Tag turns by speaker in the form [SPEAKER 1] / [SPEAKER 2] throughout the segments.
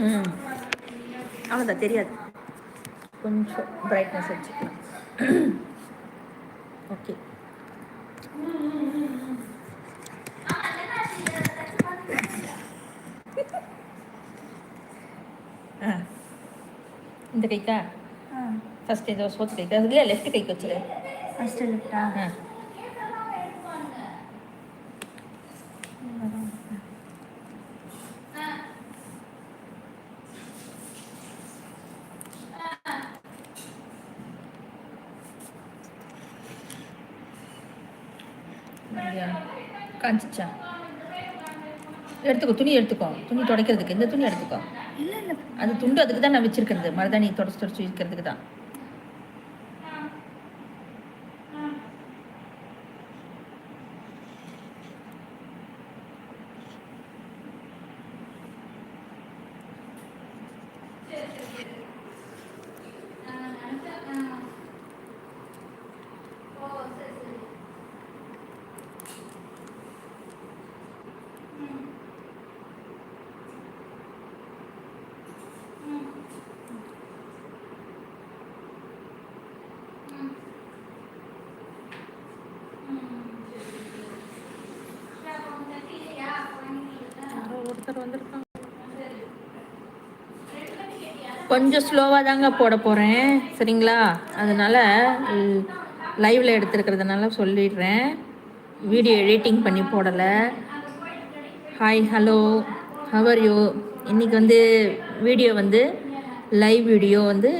[SPEAKER 1] ம். அவ்வளோதான் தெரியாது. கொஞ்சம் பிரைட்னஸ் வச்சுக்கலாம். ஓகே ஆ. இந்த கைக்கா? ஃபஸ்ட் ஏதோ சோத்து கைக்கு? அதுல லெஃப்ட் கைக்கு வச்சிரு
[SPEAKER 2] ஃபஸ்ட்டு லிஃப்டா
[SPEAKER 1] ஆ அப்படியா? காஞ்சிச்சா? எடுத்துக்கோ துணி எடுத்துக்கோ. துணி துடைக்கிறதுக்கு இந்த துணி எடுத்துக்கோ.
[SPEAKER 2] இல்லை இல்லை.
[SPEAKER 1] அது துண்டு அதுக்கு தான் நான் வச்சிருக்கிறது. மருதாணி தொடச்சி தொடச்சி வைக்கிறதுக்கு தான் சார் வந்திருக்காங்க. கொஞ்சம் ஸ்லோவாக தாங்க போட போகிறேன் சரிங்களா? அதனால் லைவில் எடுத்துருக்கிறதுனால சொல்லிடுறேன். வீடியோ எடிட்டிங் பண்ணி போடலை. ஹாய் ஹலோ ஹவர் யூ இன்றைக்கி வந்து வீடியோ வந்து லைவ் வீடியோ வந்து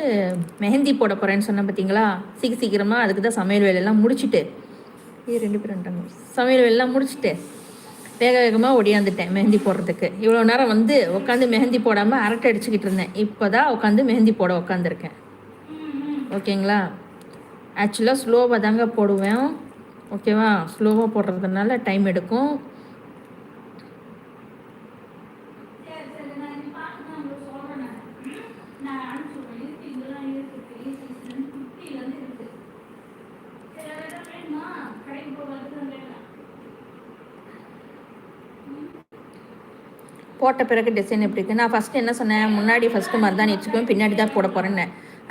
[SPEAKER 1] மெஹந்தி போட போகிறேன்னு சொன்னேன் பார்த்தீங்களா சீக்கிரம் சீக்கிரமாக அதுக்கு தான் சமையல் வேலையெல்லாம் முடிச்சுட்டு. ரெண்டு பேரும் சமையல் வேலையெல்லாம் முடிச்சுட்டு. வேக வேகமாக ஒடியாந்துட்டேன் மெஹந்தி போடுறதுக்கு. இவ்வளோ நேரம் வந்து உட்காந்து மெஹந்தி போடாமல் அரட்டை அடிச்சுக்கிட்டு இருந்தேன். இப்போ தான் உட்காந்து மெஹந்தி போட உட்காந்துருக்கேன். ஓகேங்களா? ஆக்சுவலாக ஸ்லோவாக தாங்க போடுவேன். ஓகேவா? ஸ்லோவாக போடுறதுனால டைம் எடுக்கும். போட்ட பிறகு டிசைன் எப்படி இருக்குது நான் ஃபஸ்ட்டு என்ன சொன்னேன்? முன்னாடி ஃபஸ்ட்டு மருதாணி வச்சுக்குவேன் பின்னாடி தான் போட போகிறேன்னு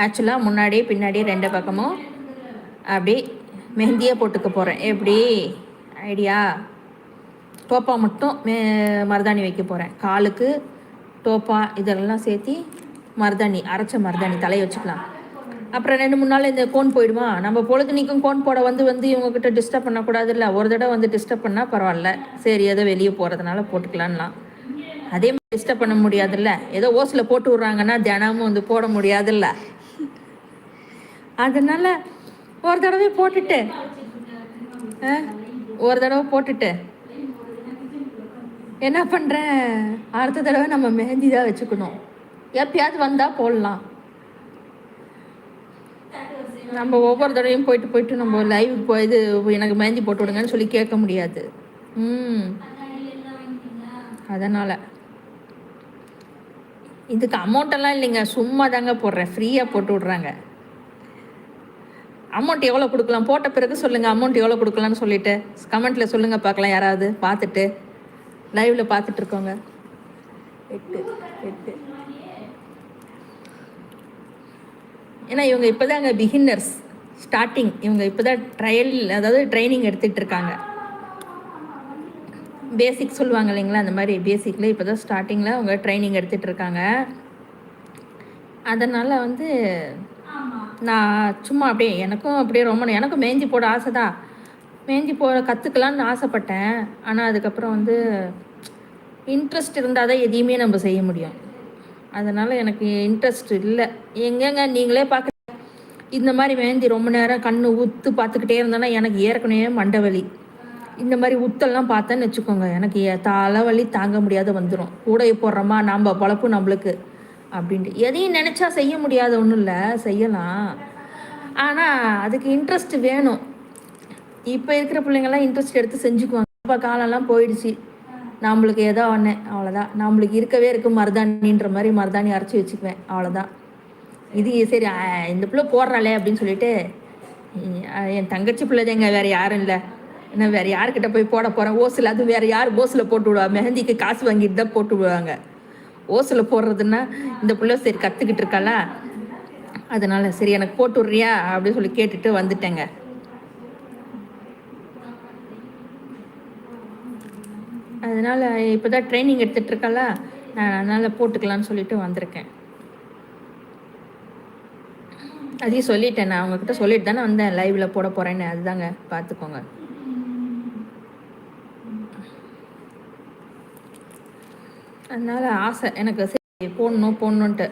[SPEAKER 1] ஆக்சுவலாக முன்னாடி பின்னாடி ரெண்டு பக்கமும் அப்படி மெஹந்தியே போட்டுக்க போகிறேன் எப்படி? ஐடியா டோப்பா மட்டும் மே மருதாணி வைக்க போகிறேன் காலுக்கு டோப்பா இதெல்லாம் சேர்த்தி மருதாணி அரைச்ச மருதாணி தலையை வச்சுக்கலாம். அப்புறம் ரெண்டு மூணு நாள் இந்த கோன் போயிடுமா? நம்ம பொழுதுனிக்கும் கோன் போட வந்து வந்து இவங்கக்கிட்ட டிஸ்டர்ப் பண்ணக்கூடாது இல்லை ஒரு தடவை வந்து டிஸ்டர்ப் பண்ணால் பரவாயில்ல. சரி ஏதோ வெளியே போகிறதுனால போட்டுக்கலான்லாம் அதே மாதிரி டிஸ்டர்ப் பண்ண முடியாதுல்ல. ஏதோ ஓசில் போட்டு விட்றாங்கன்னா தினமும் வந்து போட முடியாதுல்ல. அதனால ஒரு தடவை போட்டுட்டு ஆ, ஒரு தடவை போட்டுட்டு. என்ன பண்ணுறேன் அடுத்த தடவை நம்ம மெஹந்தி தான் வச்சுக்கணும். எப்பயாவது வந்தால் போடலாம். நம்ம ஒவ்வொரு தடவையும் போயிட்டு போயிட்டு நம்ம லைவ் போய் இது எனக்கு மெஹந்தி போட்டு விடுங்கன்னு சொல்லி கேட்க முடியாது. ம். அதனால் இதுக்கு அமௌண்ட் எல்லாம் இல்லைங்க. சும்மா தாங்க போடுறேன். ஃப்ரீயாக போட்டு விட்றாங்க. அமௌண்ட் எவ்வளோ கொடுக்கலாம்? போட்ட பிறகு சொல்லுங்கள் அமௌண்ட் எவ்வளோ கொடுக்கலான்னு சொல்லிட்டு கமெண்ட்டில் சொல்லுங்கள் பார்க்கலாம். யாராவது பார்த்துட்டு லைவில் பார்த்துட்டு இருக்கோங்க எட்டு எட்டு. ஏன்னா இவங்க இப்போ தாங்க பிகின்னர்ஸ் ஸ்டார்டிங் இவங்க இப்போ தான் ட்ரையல் அதாவது ட்ரைனிங் எடுத்துகிட்டு இருக்காங்க. பேசிக் சொல்லுவாங்க இல்லைங்களா? அந்த மாதிரி பேசிக்கில் இப்போ தான் ஸ்டார்டிங்கில் அவங்க ட்ரைனிங் எடுத்துகிட்டு இருக்காங்க அதனால் வந்து நான் சும்மா அப்படியே எனக்கும் அப்படியே ரொம்ப எனக்கும் மேந்தி போட ஆசை தான் மேந்தி போட கற்றுக்கலான்னு ஆசைப்பட்டேன். ஆனால் அதுக்கப்புறம் வந்து இன்ட்ரெஸ்ட் இருந்தால் தான் எதையுமே நம்ம செய்ய முடியும். அதனால் எனக்கு இன்ட்ரெஸ்ட் இல்லை. எங்கெங்க நீங்களே பார்க்க இந்த மாதிரி மேந்தி ரொம்ப நேரம் கண்ணு உத்து பார்த்துக்கிட்டே இருந்தேன்னா எனக்கு ஏற்கனவே மண்டை வலி இந்த மாதிரி உத்தெல்லாம் பார்த்தேன்னு வச்சுக்கோங்க. எனக்கு எ- தலைவலி தாங்க முடியாத வந்துடும் கூடையை போடுறோமா? நம்ம பொழப்பு நம்மளுக்கு. அப்படின்ட்டு. எதையும் நினச்சா செய்ய முடியாத ஒன்றும் இல்லை. செய்யலாம். ஆனால் அதுக்கு இன்ட்ரெஸ்ட் வேணும். இப்போ இருக்கிற பிள்ளைங்கள்லாம் இன்ட்ரெஸ்ட் எடுத்து செஞ்சுக்குவாங்க. இப்போ காலம்லாம் போயிடுச்சு. நம்மளுக்கு ஏதோ ஒன்று அவ்வளோதான் நம்மளுக்கு இருக்கவே இருக்கு மருதாணின்ற மாதிரி மருதாணி அரைச்சி வச்சுக்குவேன். அவ்வளோதான் இது சரி இந்த பிள்ளை போடுறாளே அப்படின்னு சொல்லிட்டு என் தங்கச்சி பிள்ளைதேங்க வேறு யாரும் இல்லை. நான் வேறு யார்கிட்ட போய் போட போகிறேன் ஓசில் அது வேறு யார்? ஓசில் போட்டு விடுவா. மெஹந்திக்கு காசு வாங்கிட்டு தான் போட்டு விடுவாங்க. ஓசில் போடுறதுன்னா இந்த பிள்ளை சரி கற்றுக்கிட்டு இருக்காளா? அதனால சரி எனக்கு போட்டு விட்றியா? அப்படின்னு சொல்லி கேட்டுட்டு வந்துட்டேங்க. அதனால் இப்போ தான் ட்ரைனிங் எடுத்துகிட்டு இருக்காளா? நான் அதனால் போட்டுக்கலான்னு சொல்லிட்டு வந்திருக்கேன். அதையும் சொல்லிட்டேன். நான் அவங்கக்கிட்ட சொல்லிட்டு தானே வந்தேன். லைவில் போட போகிறேன்னு அதுதாங்க பார்த்துக்கோங்க அதனால் ஆசை. எனக்கு சரி போடணும் போடணுன்ட்டு.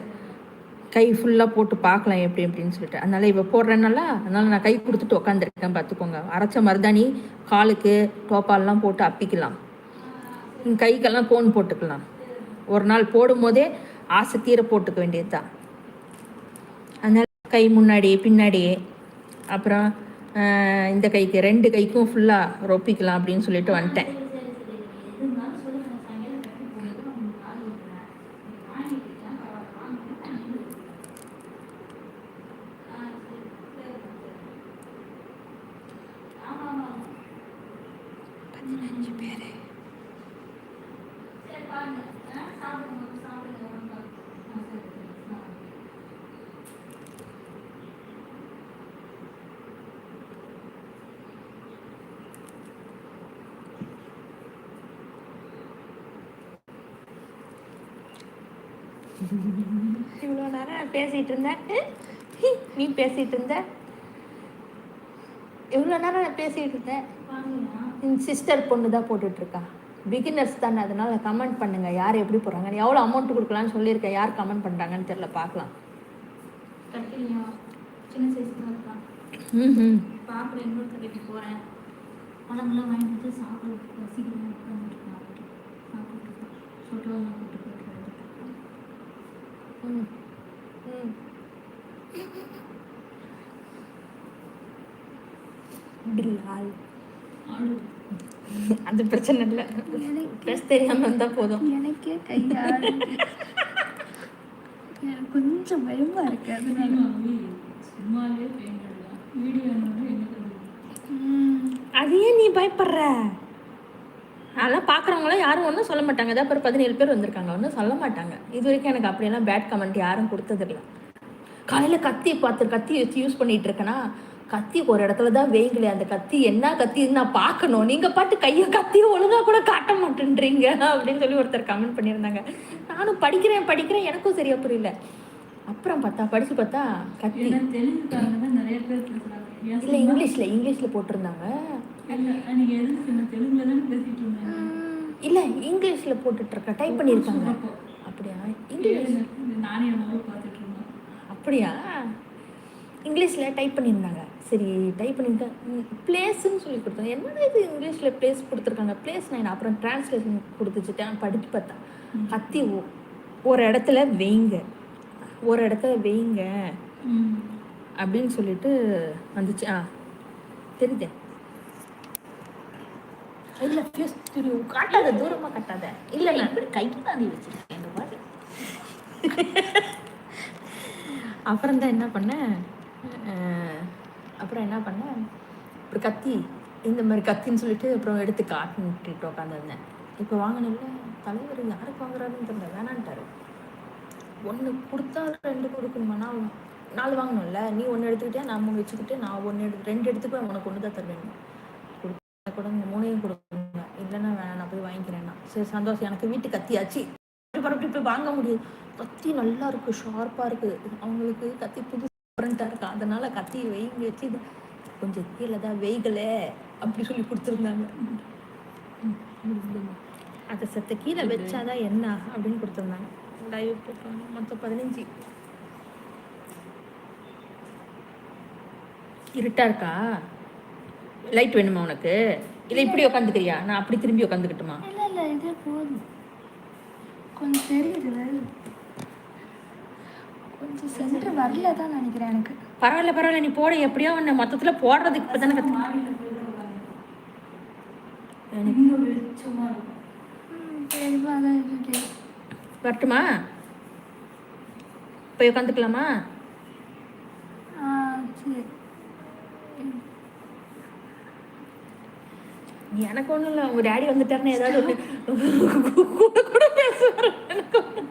[SPEAKER 1] கை ஃபுல்லாக போட்டு பார்க்கலாம் எப்படி எப்படின்னு சொல்லிட்டு. அதனால் இப்போ போடுறேன்னால அதனால் நான் கை கொடுத்துட்டு உட்காந்துருக்கேன் பார்த்துக்கோங்க. அரைச்ச மருதாணி காலுக்கு டோப்பாலெலாம் போட்டு அப்பிக்கலாம். கைக்கெல்லாம் கோன் போட்டுக்கலாம். ஒரு நாள் போடும்போதே ஆசை தீர போட்டுக்க வேண்டியது தான் அதனால் கை முன்னாடி பின்னாடி அப்புறம் இந்த கைக்கு ரெண்டு கைக்கும் ஃபுல்லாக ரொப்பிக்கலாம் அப்படின்னு சொல்லிட்டு வந்துட்டேன். இவ்வளோ நேரம் நான் பேசிகிட்டு இருந்தேன் நீ பேசிகிட்டு இருந்த. இவ்வளோ நேரம் நான் பேசிகிட்டு இருந்தேன். என் சிஸ்டர் பொண்ணு தான் போட்டுட்ருக்கா பிகினர்ஸ் தானே அதனால கமெண்ட் பண்ணுங்க. யார் எப்படி போடுறாங்க? எவ்வளோ அமௌண்ட் கொடுக்கலான்னு சொல்லியிருக்கேன் யார் கமெண்ட் பண்ணுறாங்கன்னு தெரியல பார்க்கலாம். ம்
[SPEAKER 2] பார்க்குற இன்னொரு கடைக்கு போகிறேன் பழமெல்லாம் வாங்கிட்டு வந்து சாப்பிட சீக்கிரமாக உட்காந்துருக்கேன் சாப்பிட்டு சொட்டெல்லாம் போட்டு போட்டு வந்துட்டு
[SPEAKER 1] ம் ம் பில்லால் அது பிரச்சனை இல்லை. பேச தெரியாமல் இருந்தால் போதும்.
[SPEAKER 2] எனக்கே கையாடு எனக்கு கொஞ்சம் பயமா இருக்கு அதனால.
[SPEAKER 1] அது ஏன் நீ பயப்படுற? அதெல்லாம் பார்க்குறவங்களாம் யாரும் ஒன்றும் சொல்ல மாட்டாங்க. அதான் ஒரு பதினேழு பேர் வந்திருக்காங்க. ஒன்றும் சொல்ல மாட்டாங்க. இது வரைக்கும் எனக்கு அப்படியெல்லாம் பேட் கமெண்ட் யாரும் கொடுத்ததில்ல. காலையில் கத்தி பார்த்து கத்தி வச்சு யூஸ் பண்ணிட்டு இருக்கேனா? கத்தி ஒரு இடத்துல தான் வேங்களே அந்த கத்தி என்ன கத்தின்னு நான் பார்க்கணும். நீங்கள் பாட்டு கையை கத்தி ஒழுங்காக கூட காட்ட மாட்டேன்றீங்க அப்படின்னு சொல்லி ஒருத்தர் கமெண்ட் பண்ணியிருந்தாங்க. நானும் படிக்கிறேன் படிக்கிறேன். எனக்கும் சரியா புரியல. அப்புறம் பார்த்தா படிச்சு பார்த்தா கத்தி. இல்லை இங்கிலீஷில் இங்கிலீஷில் போட்டிருந்தாங்க.
[SPEAKER 3] இல்ல
[SPEAKER 1] இங்கிலீஷில் போட்டுட்ருக்க டைப் பண்ணியிருக்காங்க. அப்படியா? இங்கிலீஷ். அப்படியா? இங்கிலீஷில் டைப் பண்ணியிருந்தாங்க. சரி டைப் பண்ணியிருக்கேன் பிளேஸ்ன்னு சொல்லி கொடுத்தாங்க என்னடா இது இங்கிலீஷில் பிளேஸ் கொடுத்துருக்காங்க? பிளேஸ் நான் அப்புறம் டிரான்ஸ்லேஷன் கொடுத்துச்சுட்டேன் படித்து பார்த்தேன். கத்தி ஒரு இடத்துல வைங்க. ஒரு இடத்துல வைங்க.
[SPEAKER 3] ம்.
[SPEAKER 1] அப்படின்னு சொல்லிட்டு வந்துச்சு. ஆ தெரியுதே? இல்லை ஃபியூஸ் தெரியும் காட்டாத தூரமாக காட்டாத. இல்லை நான் இப்படி கைக்கு தாண்டி வச்சிருக்கேன் இந்த மாதிரி. அப்புறம் தான் என்ன பண்ணேன்? அப்புறம் என்ன பண்ணேன்? அப்புறம் கத்தி இந்த மாதிரி கத்தின்னு சொல்லிட்டு அப்புறம் எடுத்து காட்டுன்ட்டு உட்காந்துருந்தேன் இப்போ வாங்கினில்ல தலைவர் யாருக்கு வாங்குறாருன்னு தெரியல வேணான்ட்டாரு. ஒன்று கொடுத்தா ரெண்டு கொடுக்கணுமா நாலு நாலு வாங்கணும்ல நீ ஒன்று எடுத்துக்கிட்டே நான் மூணு வச்சுக்கிட்டு நான் ஒன்று எடுத்து ரெண்டு எடுத்துப்பேன் உனக்கு ஒன்று தான் தருவேன். கொடுத்தா கூட இந்த மூணையும் கொடுக்கணும் இல்லைன்னா வேணாம் நான் போய் வாங்கிக்கிறேன்னா. சரி சந்தோஷம். எனக்கு வீட்டு கத்தியாச்சு. பரப்பி போய் வாங்க முடியாது கத்தி நல்லா இருக்கு ஷார்ப்பாக இருக்கு. அவங்களுக்கு கத்தி புதுசு டிஃப்ரெண்ட்டாக இருக்கு? அதனால கத்தி வைங்க வச்சு இது கொஞ்சம் கீழே தான் வெய்கலே அப்படி சொல்லி கொடுத்துருந்தாங்க. அதை செத்த கீழே வச்சாதான் என்ன அப்படின்னு கொடுத்துருந்தாங்க. லைவ் போட்டாங்க. மொத்தம் பதினஞ்சு. இருட்டா இருக்கா? லைட் வேணுமா உனக்கு? இல்லை இப்படி உட்காந்துக்கிறியா நான் அப்படி திரும்பி உட்காந்துக்கிட்டுமா
[SPEAKER 2] இல்ல இல்ல இதே போதும். கொஞ்சம் தெரியுதுல கொஞ்சம் சென்டர் வரல தான் நினைக்கிறேன் எனக்கு.
[SPEAKER 1] பரவாயில்ல பரவாயில்ல நீ போட. எப்படியோ ஒன்று மொத்தத்தில் போடுறதுக்கு இப்போ தானே கற்று வரட்டுமா? போய் உட்காந்துக்கலாமா
[SPEAKER 2] ஆ சரி.
[SPEAKER 1] எனக்கு ஒன்றும் இல்லை. உங்கள் டேடி வந்துட்டாருன்னு ஏதாவது கூட பேசுவார் எனக்கு ஒண்ணும்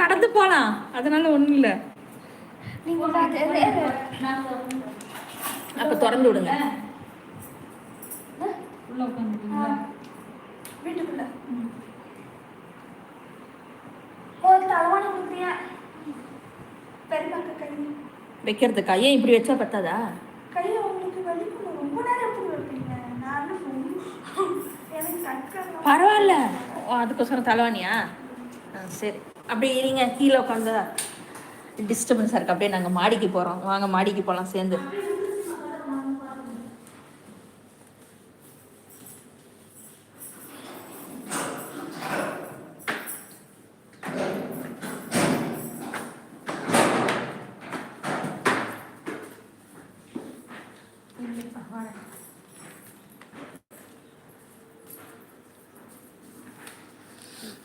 [SPEAKER 1] தான் அதனால ஒன்றும் இல்லை.
[SPEAKER 2] நீங்கள்
[SPEAKER 1] அப்போ திறந்து விடுங்க.
[SPEAKER 3] உள்ள உட்காந்துருக்கீங்களா
[SPEAKER 2] வீட்டுக்குள்ள.
[SPEAKER 1] வைக்கிறதுக்கா? ஏன் இப்படி வச்சா பத்தாதா?
[SPEAKER 2] கையை உங்களுக்கு வலிக்கும் ரொம்ப நேரம் எப்படி வைப்பீங்க? நான் எனக்கு கற்க
[SPEAKER 1] பரவாயில்ல. அதுக்கோசரம் தலைவாணியா ஆ சரி. அப்படியே இருங்க கீழே உட்காந்து டிஸ்டர்பன்ஸாக இருக்கு. அப்படியே நாங்கள் மாடிக்கு போகிறோம் வாங்க மாடிக்கு போகலாம் சேர்ந்து.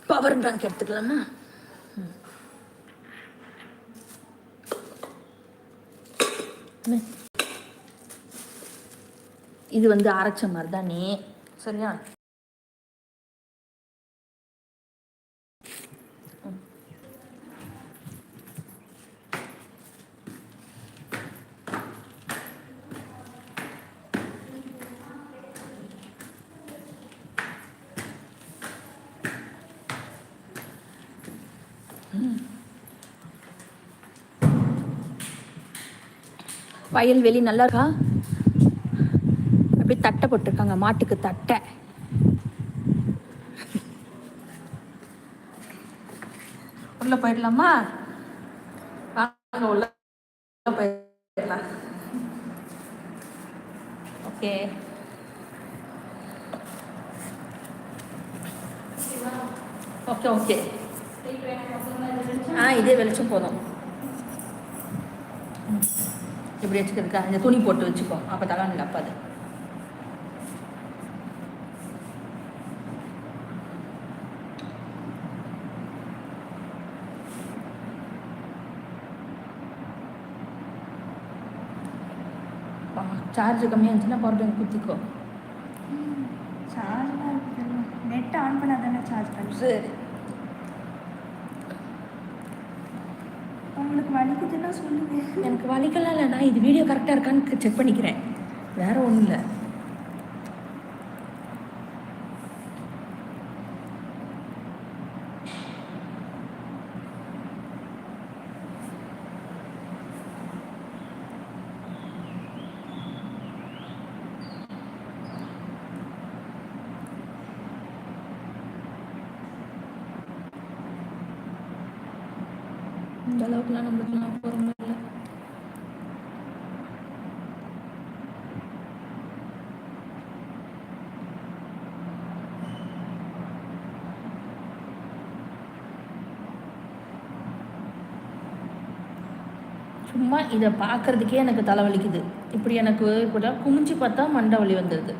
[SPEAKER 1] பவர் பேங்க் எடுத்துக்கலாமா ம். அண்ணே. இது வந்து அரைச்ச மருதாணி சரியா? வயல்வெளி நல்லா இருக்கா? அப்படியே தட்டை போட்டிருக்காங்க மாட்டுக்கு தட்டை. உள்ள போயிடலாமா? உள்ள போயிடலாம். ஓகே. Okay okay. ஆ இதே வெளிச்சம் போதும். இப்படி வச்சுக்கிறதுக்கா இந்த துணி போட்டு வச்சுக்கோ. அப்போ தலான் அப்பாது. சார்ஜ் கம்மியாக இருந்துச்சுன்னா பவர் பேங்க் குத்திக்கோ.
[SPEAKER 2] இருக்குது நெட் ஆன் பண்ணால் தானே சார்ஜ் பண்ணுறது
[SPEAKER 1] சரி.
[SPEAKER 2] உங்களுக்கு வலிக்குதுன்னா சொல்லுங்க.
[SPEAKER 1] எனக்கு வலிக்கலாம் இல்லை நான் இது வீடியோ கரெக்டாக இருக்கான்னு செக் பண்ணிக்கிறேன். வேற ஒன்றும் இல்லை இந்த அளவுக்குலாம் நம்மளுக்குலாம் பொறுமை இல்லை சும்மா இதை பார்க்குறதுக்கே எனக்கு தலைவலிக்குது. இப்படி எனக்கு கூட குமிஞ்சு பார்த்தா மண்டை வலி வந்துடுது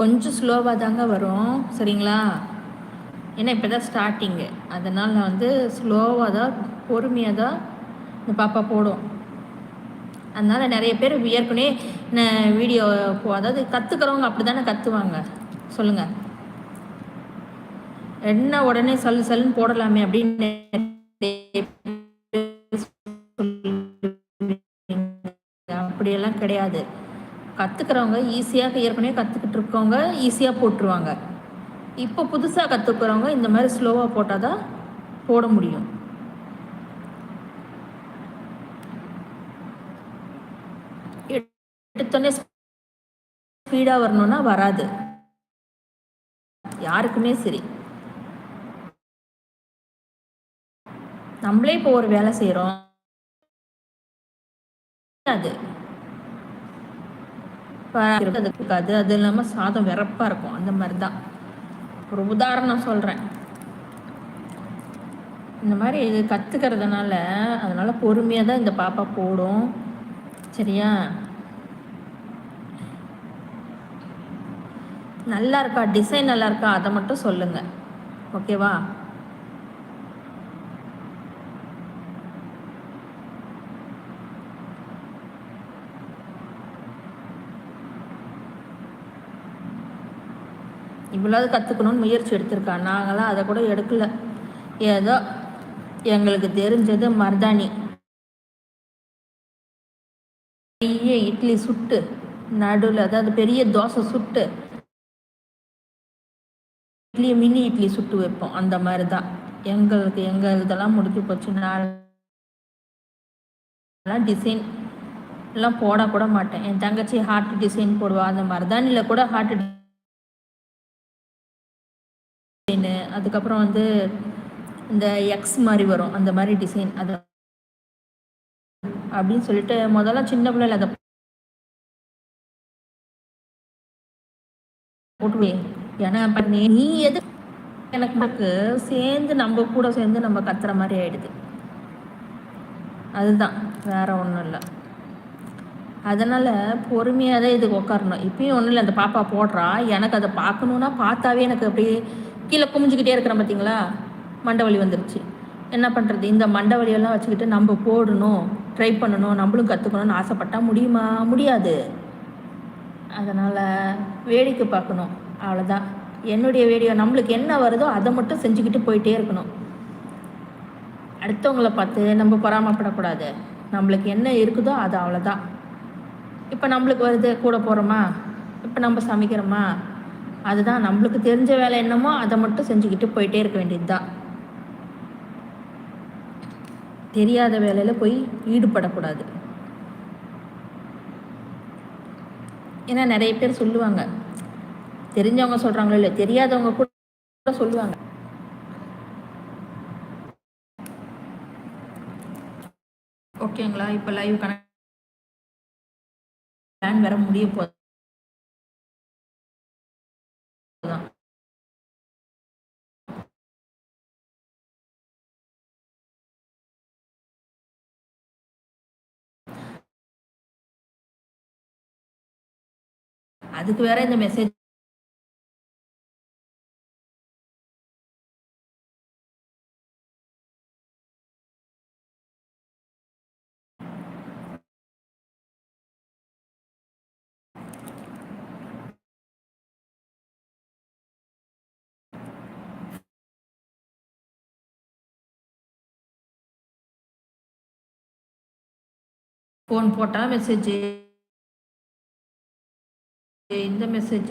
[SPEAKER 1] கொஞ்சம் ஸ்லோவாக தாங்க வரும். சரிங்களா? ஏன்னா இப்போ தான் ஸ்டார்டிங்கு அதனால் நான் வந்து ஸ்லோவாக தான் பொறுமையாக தான் இந்த பாப்பா போடும். அதனால் நிறைய பேர் ஏற்கனவே நான் வீடியோ அதாவது கற்றுக்கிறவங்க அப்படி தானே கற்றுவாங்க சொல்லுங்கள் என்ன உடனே சல்லு சல்லுன்னு போடலாமே அப்படின்னு அப்படியெல்லாம் கிடையாது. கற்றுக்கிறவங்க ஈஸியாக ஏற்கனவே கற்றுக்கிட்டு இருக்கவங்க ஈஸியாக போட்டுருவாங்க. இப்போ புதுசாக கற்றுக்கிறவங்க இந்த மாதிரி ஸ்லோவாக போட்டால் தான் போட முடியும். எடுத்தோடனே ஸ்பீடாக வரணும்னா வராது. யாருக்குமே சரி. நம்மளே இப்போ ஒரு வேலை செய்கிறோம் அது. அது இருக்காது அது இல்லாமல் சாதம் விறப்பாக இருக்கும். அந்த மாதிரி தான் ஒரு உதாரணம் சொல்கிறேன் இந்த மாதிரி இது கற்றுக்கிறதுனால அதனால் பொறுமையாக தான் இந்த பாப்பா போடும். சரியா? நல்லா இருக்கா? டிசைன் நல்லா இருக்கா? அதை மட்டும் சொல்லுங்கள் ஓகேவா இவ்வளவு கற்றுக்கணும்னு முயற்சி எடுத்திருக்கா நாங்களாம் அதை கூட எடுக்கல. ஏதோ எங்களுக்கு தெரிஞ்சது மருதாணி பெரிய இட்லி சுட்டு நடுவில் அதாவது பெரிய தோசை சுட்டு இட்லி மினி இட்லி சுட்டு வைப்போம். அந்த மாதிரி தான் எங்களுக்கு எங்கள் இதெல்லாம் முடிஞ்சு போச்சு. நான் டிசைன் எல்லாம் போட கூட மாட்டேன். என் தங்கச்சி ஹார்ட் டிசைன் போடுவா. அந்த மருதாணியில் கூட ஹார்ட் டிசைனு அதுக்கப்புறம் வந்து இந்த எக்ஸ் மாதிரி வரும் அந்த மாதிரி டிசைன் அது அப்படின்னு சொல்லிட்டு முதல்ல சின்ன பிள்ளைல அதை போட்டுவே. ஏன்னா அப்ப நீ நீ எது எனக்கு சேர்ந்து நம்ம கூட சேர்ந்து நம்ம கத்துற மாதிரி ஆயிடுது. அதுதான் வேற ஒன்றும் இல்லை. அதனால் பொறுமையாக தான் இதுக்கு உட்காரணும் இப்பயும் ஒன்றும் இல்லை அந்த பாப்பா போடுறா எனக்கு அதை பார்க்கணுன்னா பார்த்தாவே எனக்கு அப்படியே கீழே குமிஞ்சிக்கிட்டே இருக்கிறேன் பார்த்தீங்களா மண்டவழி வந்துருச்சு. என்ன பண்ணுறது இந்த மண்டவழியெல்லாம் வச்சுக்கிட்டு நம்ம போடணும் ட்ரை பண்ணணும் நம்மளும் கற்றுக்கணும்னு ஆசைப்பட்டால் முடியுமா? முடியாது. அதனால் வேடிக்கை பார்க்கணும். அவ்வளோதான் என்னுடைய வீடியோ நம்மளுக்கு என்ன வருதோ அதை மட்டும் செஞ்சுக்கிட்டு போயிட்டே இருக்கணும். அடுத்தவங்கள பார்த்து நம்ம பொறாமப்படக்கூடாது. நம்மளுக்கு என்ன இருக்குதோ அது அவ்வளோதான் இப்போ நம்மளுக்கு வருது கூட போகிறோமா இப்போ நம்ம சமைக்கிறோமா? அதுதான் நம்மளுக்கு தெரிஞ்ச வேலை என்னமோ அதை மட்டும் செஞ்சுக்கிட்டு போயிட்டே இருக்க வேண்டியது தான் தெரியாத வேலையில் போய் ஈடுபடக்கூடாது. ஏன்னா நிறைய பேர் சொல்லுவாங்க. தெரிஞ்சவங்க சொல்கிறாங்களோ இல்லை தெரியாதவங்க கூட சொல்லுவாங்க. ஓகேங்களா? இப்போ லைவ் கனெக்ட் பிளான் வேற முடிய போகுது அதுக்கு வேற இந்த மெசேஜ் ஃபோன் போட்டால் மெசேஜ் இந்த மெசேஜ்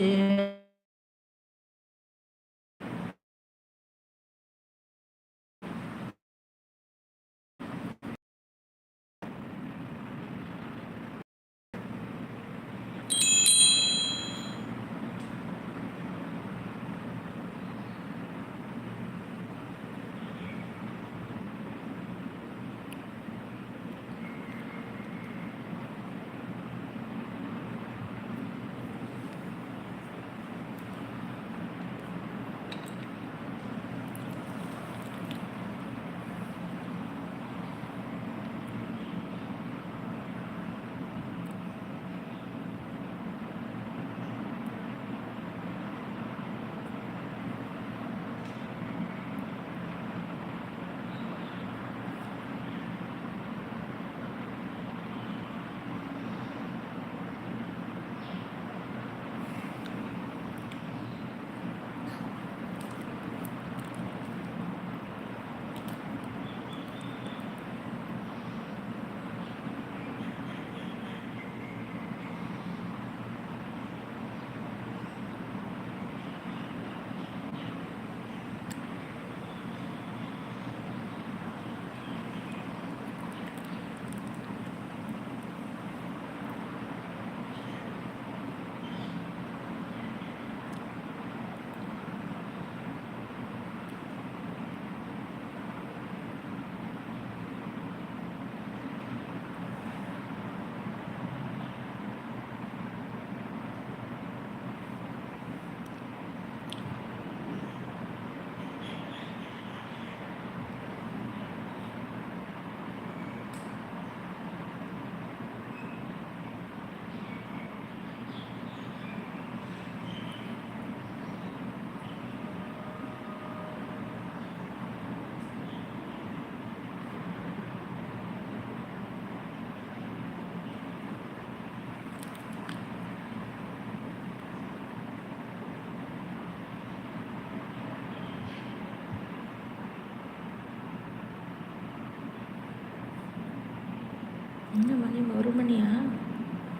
[SPEAKER 1] ஒரு மணியா?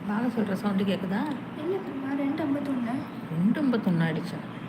[SPEAKER 1] வாங்க சொல்கிற சவுண்டு கேட்குதா
[SPEAKER 2] தெரியுமா ரெண்டு ஐம்பத்தொன்று
[SPEAKER 1] ரெண்டு ஐம்பத்தொன்று ஆயிடுச்சா?
[SPEAKER 2] ம்